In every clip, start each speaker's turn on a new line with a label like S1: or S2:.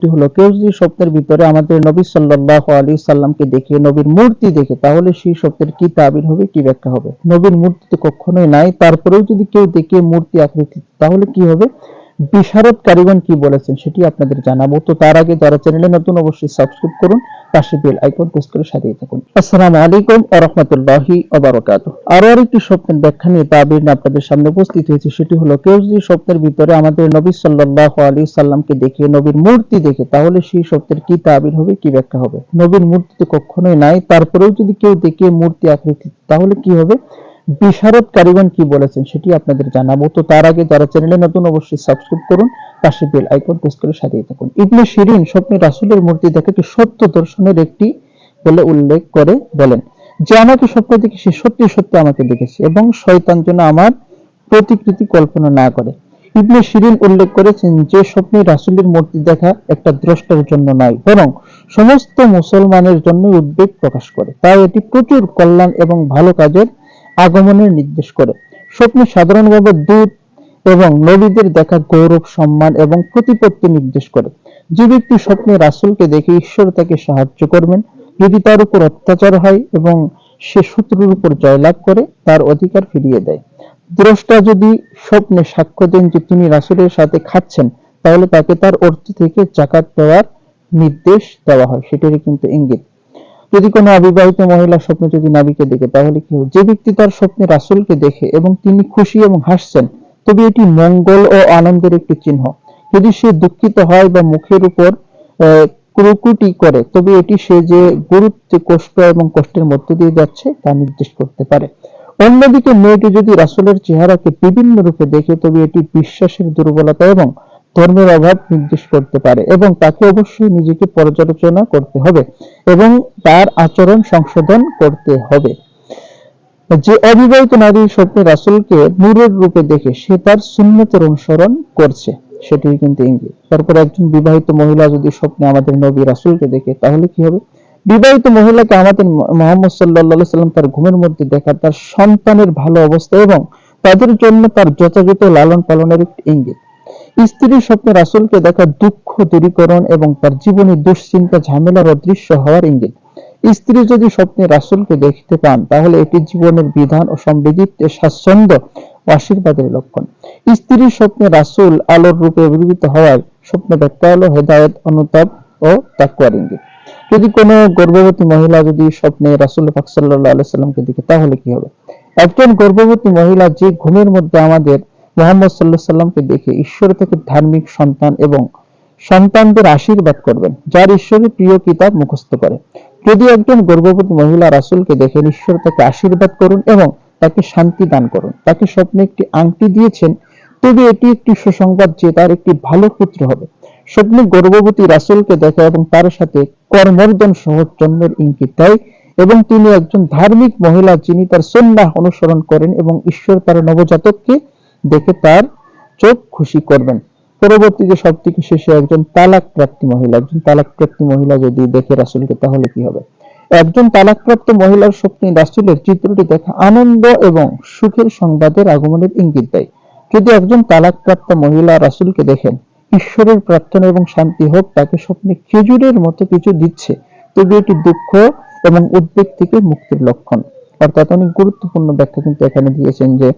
S1: এটি হলো। কেউ যদি স্বপ্নের ভিতরে আমাদের নবী সাল্লাহ আলী সাল্লামকে দেখে, নবীর মূর্তি দেখে, তাহলে সেই স্বপ্নের কি তাবির হবে, কি ব্যাখ্যা হবে? নবীর মূর্তি তো কখনোই নাই। তারপরেও যদি কেউ দেখে মূর্তি আকৃতি তাহলে কি হবে? বিশারদ কারিগণ কি বলেছেন সেটি আপনাদের জানাব। তো তার আগে যারা চ্যানেলে নতুন অবশ্যই সাবস্ক্রাইব করুন, পাশে বেল আইকন প্রেস করে সাথেই থাকুন। আসসালামু আলাইকুম ওয়া রাহমাতুল্লাহি ওয়া বারাকাতুহু। আরও আরেকটি স্বপ্নের ব্যাখ্যা নিয়ে তাবির আপনাদের সামনে উপস্থিত হয়েছে। সেটি হলো, কেউ যদি স্বপ্নের ভিতরে আমাদের নবী সাল্লাল্লাহু আলাইহি সাল্লামকে দেখে, নবীর মূর্তি দেখে, তাহলে সেই স্বপ্নের কি তাবির হবে, কি ব্যাখ্যা হবে? নবীর মূর্তি তো কখনোই নাই। তারপরেও যদি কেউ দেখে মূর্তি আকৃতি তাহলে কি হবে? বিশারদ কারিগণ কি বলেছেন সেটি আপনাদের জানাব। তো তার আগে যারা চ্যানেলে নতুন অবশ্যই সাবস্ক্রাইব করুন, পাশে বেল আইকন প্রেস করে সাথেই থাকুন। ইবনে শিরিন স্বপ্নে রাসূলের মূর্তি দেখাকে সত্য দর্শনের একটি বলে উল্লেখ করে বলেন, যে আমাকে স্বপ্ন দেখে সে সত্যি সত্যি আমাকে দেখেছে এবং শয়তান যেন আমার প্রতিকৃতি কল্পনা না করে। ইবনে শিরিন উল্লেখ করেছেন, যে স্বপ্নে রাসূলের মূর্তি দেখা একটা দ্রষ্টার জন্য নয় বরং সমস্ত মুসলমানের জন্য উদ্বেগ প্রকাশ করে। তাই এটি প্রচুর কল্যাণ এবং ভালো কাজের আগমনের নির্দেশ করে। স্বপ্নে সাধারণভাবে দূত এবং নবীদের দেখা গৌরব, সম্মান এবং প্রতিপত্তি নির্দেশ করে। যে ব্যক্তি স্বপ্নে রাসূলকে দেখে ঈশ্বর তাকে সাহায্য করবেন, যদি তার উপর অত্যাচার হয় এবং সে শত্রুর উপর জয়লাভ করে, তার অধিকার ফিরিয়ে দেয়। দ্রষ্টা যদি স্বপ্নে সাক্ষ্য দেন যে তিনি রাসুলের সাথে খাচ্ছেন, তাহলে তাকে তার অর্থ থেকে জাকাত দেওয়ার নির্দেশ দেওয়া হয়। সেটারই কিন্তু ইঙ্গিত। যদি কোনো অবিবাহিত মহিলা স্বপ্নে যদি নারীকে দেখে, তাহলে কি যে ব্যক্তি তার স্বপ্নে রাসূলকে দেখে এবং তিনি খুশি এবং হাসছেন, তবে এটি মঙ্গল ও আনন্দের একটি চিহ্ন। যদি সে দুঃখিত হয় বা মুখের উপর ক্রুকুটি করে, তবে এটি সে যে গুরুত্ব কষ্ট এবং কষ্টের মধ্য দিয়ে যাচ্ছে, তা নির্দেশ করতে পারে। অন্যদিকে মেয়েটি যদি রাসূলের চেহারাকে বিভিন্ন রূপে দেখে, তবে এটি বিশ্বাসের দুর্বলতা এবং ধর্মের অভাব নির্দেশ করতে পারে এবং তাকে অবশ্যই নিজেকে পর্যালোচনা করতে হবে এবং তার আচরণ সংশোধন করতে হবে। যে অবিবাহিত নারী স্বপ্নে রাসূলকে নূরের রূপে দেখে সে তার সুন্নতের অনুসরণ করছে সেটি কিন্তু ইঙ্গিত। তারপর একজন বিবাহিত মহিলা যদি স্বপ্নে আমাদের নবী রাসুলকে দেখে, তাহলে কি হবে? বিবাহিত মহিলাকে আমাদের মোহাম্মদ সাল্লাল্লাহু সাল্লাম তার ঘুমের মধ্যে দেখা তার সন্তানের ভালো অবস্থা এবং তাদের জন্য তার যথাযথ লালন পালনের একটি ইঙ্গিত। স্ত্রীর স্বপ্নে রাসূলকে দেখা দুঃখ, দূরীকরণ এবং তার জীবনে দুশ্চিন্তা, ঝামেলার অদৃশ্য হওয়ার ইঙ্গিত। স্ত্রী যদি স্বপ্নে রাসূলকে দেখতে পান, তাহলে এটি জীবনের বিধান ও সমৃদ্ধিতে স্বাচ্ছন্দ্য আশীর্বাদের লক্ষণ। স্ত্রীর স্বপ্নে রাসুল আলোর রূপে অভিভূত হওয়ার স্বপ্ন ব্যাখ্যা হলো হেদায়েত, অনুতাপ ও তাকওয়ার ইঙ্গিত। যদি কোনো গর্ভবতী মহিলা যদি স্বপ্নে রাসুল পাক সাল্লাল্লাহু আলাইহি দেখে, তাহলে কি হবে? একজন গর্ভবতী মহিলা যে ঘুমের মধ্যে আমাদের মোহাম্মদ সাল্লাল্লাহু সাল্লামকে দেখে ঈশ্বর থেকে ধার্মিক সন্তান এবং সন্তানদের আশীর্বাদ করবেন, যার ঈশ্বরের প্রিয় কিতাব মুখস্থ করে। যদি একজন গর্ভবতী মহিলা রাসূলকে দেখেন, ঈশ্বর তাকে আশীর্বাদ করুন এবং তাকে শান্তি দান করুন, তাকে স্বপ্নে একটি আংটি দিয়েছেন, তবে এটি একটি সুসংবাদ যে তার একটি ভালো পুত্র হবে। স্বপ্নে গর্ভবতী রাসূলকে দেখা এবং তার সাথে কর্মর্দন সহ জন্মের ইঙ্গিত দেয় এবং তিনি একজন ধার্মিক মহিলা যিনি তার সন্ন্যাহ অনুসরণ করেন এবং ঈশ্বর তার নবজাতককে দেখে তার চোখ খুশি করবেন। পরবর্তীতে সব থেকে শেষে একজন তালাক প্রাপ্তি মহিলা, একজন তালাক প্রাপ্তি মহিলা যদি দেখে রাসূলকে, তাহলে কি হবে? একজন তালাকপ্রাপ্ত মহিলার স্বপ্নে রাসূলের চিত্রটি দেখা আনন্দ এবং সুখের সংবাদের আগমনের ইঙ্গিত দেয়। যদি একজন তালাকপ্রাপ্ত মহিলা রাসূলকে দেখেন, ঈশ্বরের প্রার্থনা এবং শান্তি হোক, তাকে স্বপ্নে খেজুরের মতো কিছু দিচ্ছে, তবে এটি দুঃখ এবং উদ্বেগ থেকে মুক্তির লক্ষণ। অর্থাৎ অনেক গুরুত্বপূর্ণ ব্যাখ্যা কিন্তু এখানে দিয়েছেন যে,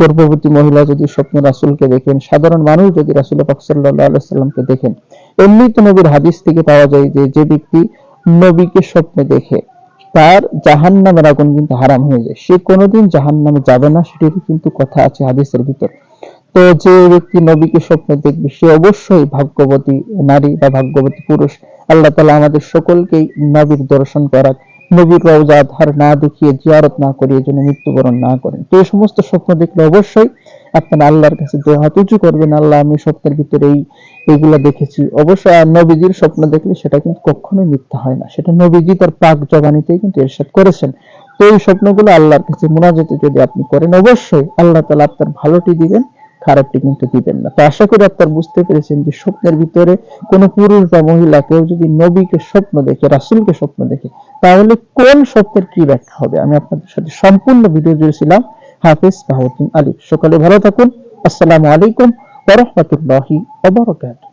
S1: গর্ভবতী মহিলা যদি স্বপ্নে রাসূলকে দেখেন, সাধারণ মানুষ যদি রাসূল পাক সাল্লাল্লাহু সাল্লামকে দেখেন এমনি তো নবীর হাদিস থেকে পাওয়া যায় যে যে ব্যক্তি নবীকে স্বপ্নে দেখে, তার জাহান্নামের আগুন কিন্তু হারাম হয়ে যায়। সে কোনোদিন জাহান্নামে যাবে না, সেটির কিন্তু কথা আছে হাদিসের ভিতর। তো যে ব্যক্তি নবীকে স্বপ্নে দেখবে, সে অবশ্যই ভাগ্যবতী নারী বা ভাগ্যবতী পুরুষ। আল্লাহ তালা আমাদের সকলকেই নবীর দর্শন করাক নবীর রওজা ধার না দেখিয়ে জিয়ারত না করিয়ে যেন মৃত্যুবরণ না করেন। তো এই সমস্ত স্বপ্ন দেখলে অবশ্যই আপনারা আল্লাহর কাছে হাত উঁচু করবেন, আল্লাহ আমি স্বপ্নের ভিতরে এই, এইগুলা দেখেছি। অবশ্যই আর নবীজির স্বপ্ন দেখলে সেটা কিন্তু কখনোই মিথ্যা হয় না। সেটা নবীজি তার পাক জবানিতেই কিন্তু এরশাদ করেছেন। তো এই স্বপ্নগুলো আল্লাহর কাছে মোনাজাতে যদি আপনি করেন, অবশ্যই আল্লাহ তালা আপনার ভালোটি দিবেন। খারাপটি কিন্তু দিবেন না। তো আশা করি আপনার বুঝতে পেরেছেন যে স্বপ্নের ভিতরে কোনো পুরুষ বা মহিলা কেউ যদি নবীকে স্বপ্ন দেখে, রাসুলকে স্বপ্ন দেখে, তাহলে কোন স্বপ্নের কি ব্যাখ্যা হবে? আমি আপনাদের সাথে সম্পূর্ণ ভিডিও জুড়েছিলাম। হাফিজ বাহুদ্দিন আলী। সকালে ভালো থাকুন। আসসালামু আলাইকুম ওরহমতুল্লাহি রাহমাতুল্লাহি ওয়া বারাকাতুহু।